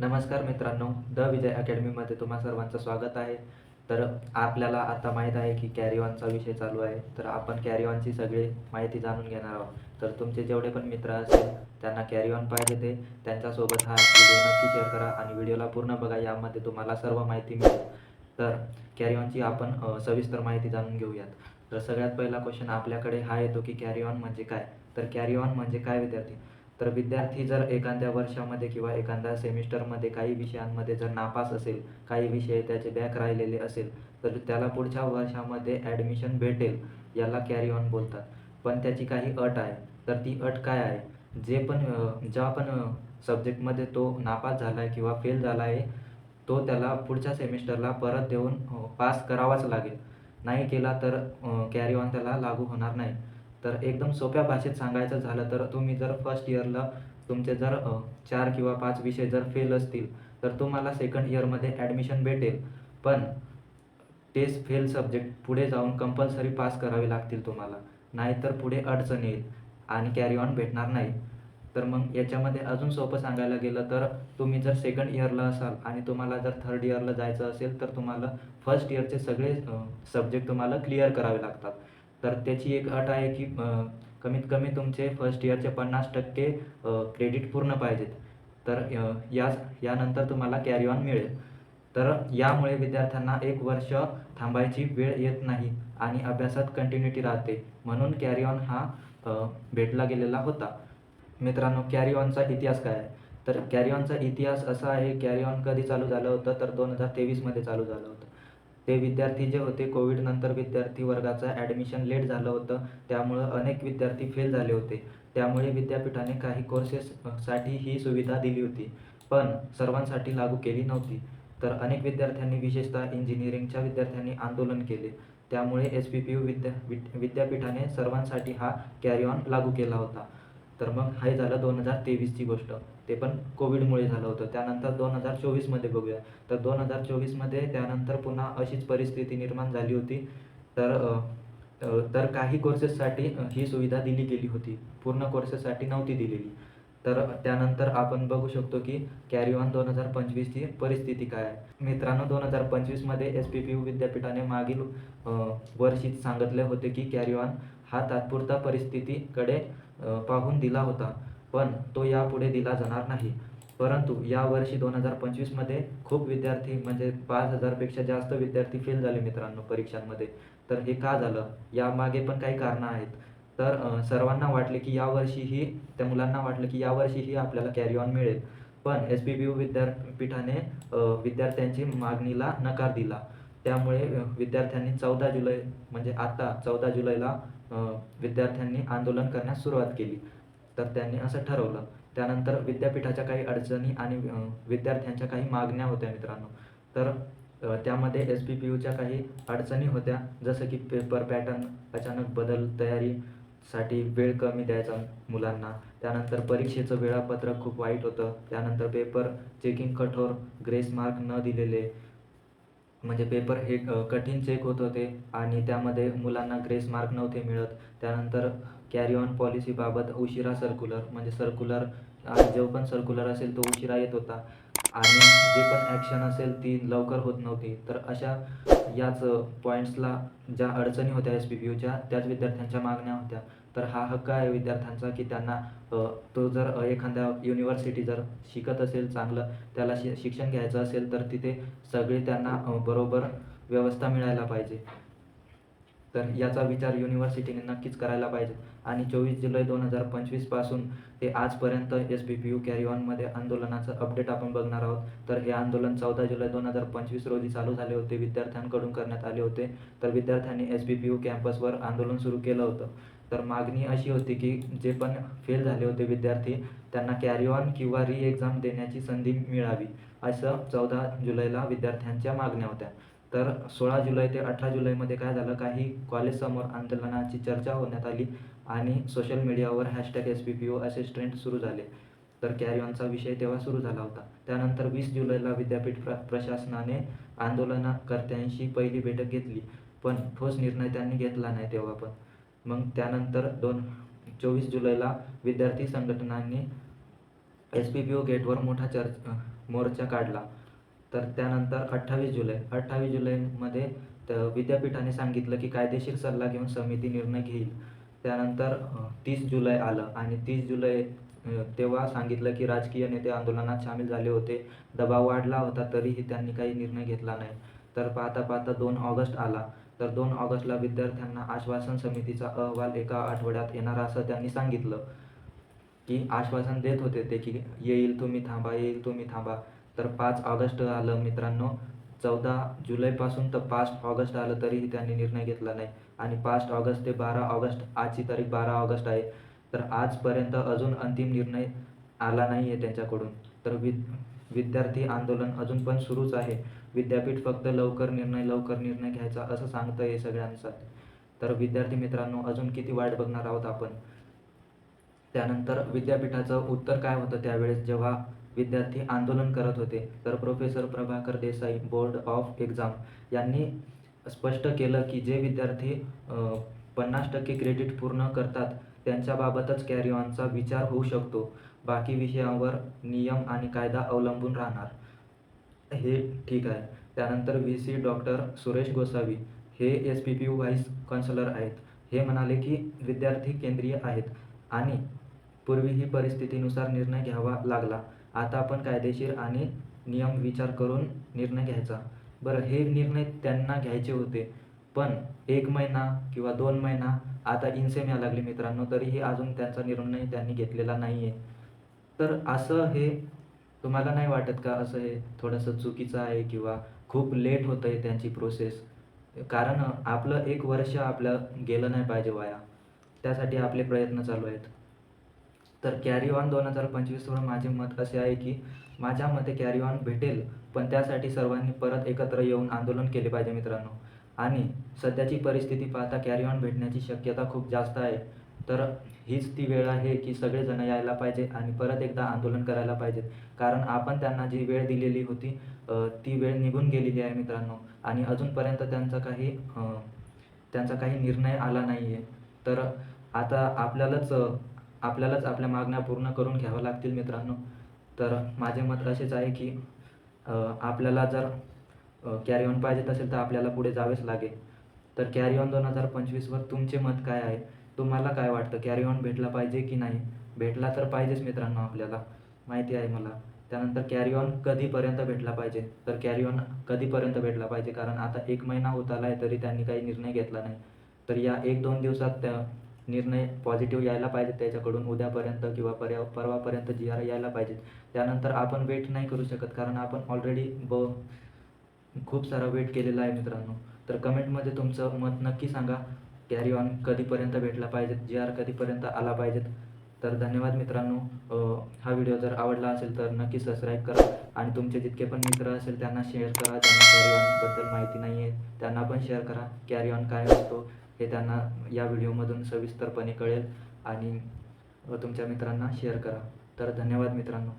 नमस्कार मित्रांनो द विजय अकॅडमीमध्ये तुम्हा सर्वांचं स्वागत आहे. तर आपल्याला आता माहीत आहे की कॅरी ऑनचा विषय चालू आहे. तर आपण कॅरी ऑनची सगळी माहिती जाणून घेणार आहोत. तर तुमचे जेवढे पण मित्र असतील त्यांना कॅरी ऑन पाहिजे ते. त्यांच्यासोबत हा व्हिडिओ नक्की शेअर करा आणि व्हिडिओला पूर्ण बघा. यामध्ये तुम्हाला सर्व माहिती मिळेल. तर कॅरी ऑनची आपण सविस्तर माहिती जाणून घेऊयात. तर सगळ्यात पहिला क्वेश्चन आपल्याकडे हा येतो की कॅरी ऑन म्हणजे काय? तर कॅरी ऑन म्हणजे काय विद्यार्थी? तर विद्यार्थी जर एखाद्या वर्षामध्ये किंवा एखाद्या सेमिस्टरमध्ये काही विषयांमध्ये जर नापास असेल काही विषय त्याचे बॅक राहिलेले असेल तर त्याला पुढच्या वर्षामध्ये ॲडमिशन भेटेल याला कॅरी ऑन बोलतात. पण त्याची काही अट आहे. तर ती अट काय आहे? जे पण ज्या पण सब्जेक्टमध्ये तो नापास झाला आहे किंवा फेल झाला आहे तो त्याला पुढच्या सेमिस्टरला परत देऊन पास करावाच लागेल. नाही केला तर कॅरी ऑन त्याला लागू होणार नाही. तर एकदम सोप्या भाषेत सांगायचं झालं तर तुम्ही जर फर्स्ट इयरला तुमचे जर चार किंवा पाच विषय जर फेल असतील तर तुम्हाला सेकंड इयरमध्ये ॲडमिशन भेटेल. पण तेच फेल सब्जेक्ट पुढे जाऊन कंपल्सरी पास करावे लागतील तुम्हाला. नाहीतर पुढे अडचण येईल आणि कॅरी ऑन भेटणार नाही. तर मग याच्यामध्ये अजून सोपं सांगायला गेलं तर तुम्ही जर सेकंड इयरला असाल आणि तुम्हाला जर थर्ड इयरला जायचं असेल तर तुम्हाला फर्स्ट इयरचे सगळे सब्जेक्ट तुम्हाला क्लिअर करावे लागतात. तर त्याची एक अट आहे की कमीत कमी तुमचे फर्स्ट इयरचे पन्नास टक्के क्रेडिट पूर्ण पाहिजेत. तर अ, याच यानंतर तुम्हाला कॅरी ऑन मिळेल. तर यामुळे विद्यार्थ्यांना एक वर्ष थांबायची वेळ येत नाही आणि अभ्यासात कंटिन्युटी राहते. म्हणून कॅरी ऑन हा भेटला गेलेला होता. मित्रांनो कॅरी ऑनचा इतिहास काय आहे? तर कॅरी ऑनचा इतिहास असा आहे कॅरी ऑन कधी चालू झालं होतं? तर दोन हजार तेवीसमध्ये चालू झालं होतं. ते विद्यार्थी जे होते कोविडनंतर विद्यार्थी वर्गाचं ॲडमिशन लेट झालं होतं. त्यामुळं अनेक विद्यार्थी फेल झाले होते. त्यामुळे विद्यापीठाने काही कोर्सेससाठी ही सुविधा दिली होती. पण सर्वांसाठी लागू केली नव्हती. तर अनेक विद्यार्थ्यांनी विशेषतः इंजिनिअरिंगच्या विद्यार्थ्यांनी आंदोलन केले. त्यामुळे एस पी पी यू विद्या विद्यापीठाने सर्वांसाठी हा कॅरी ऑन लागू केला होता. तर मग हे झालं दोन हजार तेवीसची गोष्ट. ते पण कोविडमुळे झालं होतं. त्यानंतर दोन हजार चोवीसमध्ये बघूया. तर दोन हजार चोवीसमध्ये त्यानंतर पुन्हा अशीच परिस्थिती निर्माण झाली होती. तर तर काही कोर्सेससाठी ही सुविधा दिली गेली होती. पूर्ण कोर्सेससाठी नव्हती दिलेली. तर त्यानंतर आपण बघू शकतो की कॅरी ऑन दोन हजार पंचवीसची परिस्थिती काय आहे. मित्रांनो दोन हजार पंचवीसमध्ये एस पी पी यू विद्यापीठाने मागील वर्षीत वर्षीच सांगितले होते की कॅरी ऑन हा तात्पुरता परिस्थितीकडे पाहून दिला होता. पण तो यापुढे दिला जाणार नाही. परंतु यावर्षी दोन हजार पंचवीसमध्ये खूप विद्यार्थी म्हणजे पाच हजारपेक्षा जास्त विद्यार्थी फेल झाले मित्रांनो परीक्षांमध्ये. तर हे का झालं? यामागे पण काही कारणं आहेत. तर सर्वांना वाटले की यावर्षीही त्या मुलांना वाटलं की यावर्षीही आपल्याला कॅरी ऑन मिळेल. पण एस पी बी यू विद्यापीठाने विद्यार्थ्यांची मागणीला नकार दिला. त्यामुळे विद्यार्थ्यांनी चौदा जुलै म्हणजे आता चौदा जुलैला विद्यार्थ्यांनी आंदोलन करण्यास सुरुवात केली. तर त्यांनी असं ठरवलं. त्यानंतर विद्यापीठाच्या काही अडचणी आणि विद्यार्थ्यांच्या काही मागण्या होत्या मित्रांनो. तर त्यामध्ये एस पी पी यूच्या काही अडचणी होत्या. जसं की पेपर पॅटर्न अचानक बदल तयारीसाठी वेळ कमी द्यायचा मुलांना. त्यानंतर परीक्षेचं वेळापत्रक खूप वाईट होतं. त्यानंतर पेपर चेकिंग कठोर ग्रेस मार्क न दिलेले. म्हणजे पेपर हे कठीण चेक होत होते आणि त्यामध्ये मुलांना ग्रेस मार्क नव्हते मिळत. त्यानंतर कॅरी ऑन पॉलिसीबाबत उशिरा सर्क्युलर म्हणजे सर्क्युलर जो पण सर्क्युलर असेल तो उशिरा येत होता. आणि जे पण ॲक्शन असेल ती लवकर होत नव्हती. तर अशा याच पॉईंट्सला ज्या अडचणी होत्या एस पी पी यूच्या त्याच विद्यार्थ्यांच्या मागण्या होत्या. तर हा हक्क आहे विद्यार्थ्यांचा की त्यांना तो जर एखाद्या युनिव्हर्सिटी जर शिकत असेल चांगलं त्याला शि शिक्षण घ्यायचं असेल तर तिथे सगळे त्यांना बरोबर व्यवस्था मिळायला पाहिजे. तर याचा विचार युनिव्हर्सिटीने नक्कीच करायला पाहिजे. आणि चोवीस जुलै दोन हजार पंचवीसपासून ते आजपर्यंत S B P U carry ऑनमध्ये आंदोलनाचं अपडेट आपण बघणार आहोत. तर हे आंदोलन चौदा जुलै दोन हजार पंचवीस रोजी चालू झाले होते. विद्यार्थ्यांकडून करण्यात आले होते. तर विद्यार्थ्यांनी एस बी पी यू कॅम्पसवर आंदोलन सुरू केलं होतं. तर मागणी अशी होती की जे पण फेल झाले होते विद्यार्थी त्यांना कॅरी ऑन किंवा री एक्झाम देण्याची संधी मिळावी असं चौदा जुलैला विद्यार्थ्यांच्या मागण्या होत्या. तर सोळा जुलै ते अठरा जुलैमध्ये काय झालं? काही कॉलेजसमोर आंदोलनाची चर्चा होण्यात आली. आणि सोशल मीडियावर hashtag S P P O असे ट्रेंड सुरू झाले. तर कॅरी विषय तेव्हा सुरू झाला होता. त्यानंतर वीस जुलैला विद्यापीठ प्र प्रशासनाने आंदोलनकर्त्यांशी पहिली बैठक घेतली पण ठोस निर्णय त्यांनी घेतला नाही तेव्हा पण. मग त्यानंतर दोन चोवीस जुलैला विद्यार्थी संघटनांनी एस पी पी ओ गेटवर मोठा चर्च मोर्चा काढला. तर त्यानंतर अठ्ठावीस जुलै अठ्ठावीस जुलैमध्ये तर विद्यापीठाने सांगितलं की कायदेशीर सल्ला घेऊन समिती निर्णय घेईल. त्यानंतर तीस जुलै आलं आणि तीस जुलै तेव्हा सांगितलं की राजकीय नेते आंदोलनात सामील झाले होते. दबाव वाढला होता तरीही त्यांनी काही निर्णय घेतला नाही. तर पाहता पाहता दोन ऑगस्ट आला. तर दोन ऑगस्टला विद्यार्थ्यांना आश्वासन समितीचा अहवाल एका आठवड्यात येणार असं त्यांनी सांगितलं. की आश्वासन देत होते ते की येईल तुम्ही थांबा येईल तुम्ही थांबा. तर पाच ऑगस्ट आलं मित्रांनो. चौदा जुलैपासून तर पास्ट ऑगस्ट आलं तरीही त्यांनी निर्णय घेतला नाही. आणि पास्ट ऑगस्ट ते बारा ऑगस्ट आजची तारीख बारा ऑगस्ट आहे. तर आजपर्यंत अजून अंतिम निर्णय आला नाही आहे त्यांच्याकडून. तर विद विद्यार्थी आंदोलन अजून पण सुरूच आहे. विद्यापीठ फक्त लवकर निर्णय लवकर निर्णय घ्यायचा असं सांगतं आहे सगळ्यांसाठी तर विद्यार्थी मित्रांनो अजून किती वाट बघणार आहोत आपण? त्यानंतर विद्यापीठाचं उत्तर काय होतं त्यावेळेस? जेव्हा विद्यार्थी आंदोलन करत होते. तर professor Prabhakar Desai board of exam यांनी स्पष्ट केलं की जे विद्यार्थी पन्नास टक्के क्रेडिट पूर्ण करतात त्यांच्याबाबतच कॅरी ऑनचा विचार होऊ शकतो. बाकी विषयांवर नियम आणि कायदा अवलंबून राहणार. हे ठीक आहे. त्यानंतर V C doctor Suresh Gosavi हे S P P U vice chancellor आहेत. हे म्हणाले की विद्यार्थी केंद्रीय आहेत आणि पूर्वी ही परिस्थितीनुसार निर्णय घ्यावा लागला. आता आपण कायदेशीर आणि नियम विचार करून निर्णय घ्यायचा. बरं हे निर्णय त्यांना घ्यायचे होते. पण एक महिना किंवा दोन महिना आता इन्सेम यायला लागली मित्रांनो तरीही अजून त्यांचा निर्णय त्यांनी घेतलेला नाही आहे तर असं हे तुम्हाला नाही वाटत का? असं हे थोडंसं चुकीचं आहे किंवा खूप लेट होतं आहे त्यांची प्रोसेस? कारण आपलं एक वर्ष आपलं गेलं नाही पाहिजे वाया. त्यासाठी आपले प्रयत्न चालू आहेत. तर कॅरी ऑन दोन हजार पंचवीसवर माझे मत असे आहे की माझ्या मते कॅरी ऑन भेटेल पण त्यासाठी सर्वांनी परत एकत्र येऊन आंदोलन केले पाहिजे मित्रांनो. आणि सध्याची परिस्थिती पाहता कॅरी ऑन भेटण्याची शक्यता खूप जास्त आहे. तर हीच ती वेळ आहे की सगळेजण यायला पाहिजे आणि परत एकदा आंदोलन करायला पाहिजेत कारण आपण त्यांना जी वेळ दिलेली होती ती वेळ निघून गेलेली आहे मित्रांनो. आणि अजूनपर्यंत त्यांचा काही त्यांचा काही निर्णय आला नाही आहे तर आता आपल्यालाच आपल्यालाच आपल्या मागण्या पूर्ण करून घ्याव्या लागतील मित्रांनो. तर माझे मत असेच आहे की आपल्याला जर कॅरी ऑन पाहिजेत असेल तर आपल्याला पुढे जावेच लागेल. तर कॅरी ऑन दोन हजार पंचवीसवर तुमचे मत काय आहे? तुम्हाला काय वाटतं? कॅरी ऑन भेटला पाहिजे की नाही? भेटला तर पाहिजेच मित्रांनो आपल्याला. माहिती आहे मला. त्यानंतर कॅरी ऑन कधीपर्यंत भेटला पाहिजे? तर कॅरी ऑन कधीपर्यंत भेटला पाहिजे? कारण आता एक महिना होत आला आहे तरी त्यांनी काही निर्णय घेतला नाही. तर या एक दोन दिवसात त्या निर्णय पॉझिटिव्ह यायला पाहिजे त्याच्याकडून उद्यापर्यंत किंवा पर्या परवापर्यंत जी आर यायला पाहिजे त्यानंतर आपण वेट नाही करू शकत कारण आपण ऑलरेडी ब खूप सारा वेट केलेला आहे मित्रांनो. तर कमेंटमध्ये तुमचं मत नक्की सांगा. कॅरी ऑन कधीपर्यंत भेटला पाहिजेत? जी आर कधीपर्यंत आला पाहिजेत? तर धन्यवाद मित्रांनो. हा व्हिडिओ जर आवडला असेल तर नक्की सबस्क्राईब करा आणि तुमचे जितके पण मित्र असेल त्यांना शेअर करा. ज्यांना कॅरी ऑनबद्दल माहिती नाही आहे त्यांना पण शेअर करा. कॅरी ऑन काय असतो? हे त्यांना या व्हिडिओमधून सविस्तरपणे कळेल आणि तुमच्या मित्रांना शेअर करा. तर धन्यवाद मित्रांनो.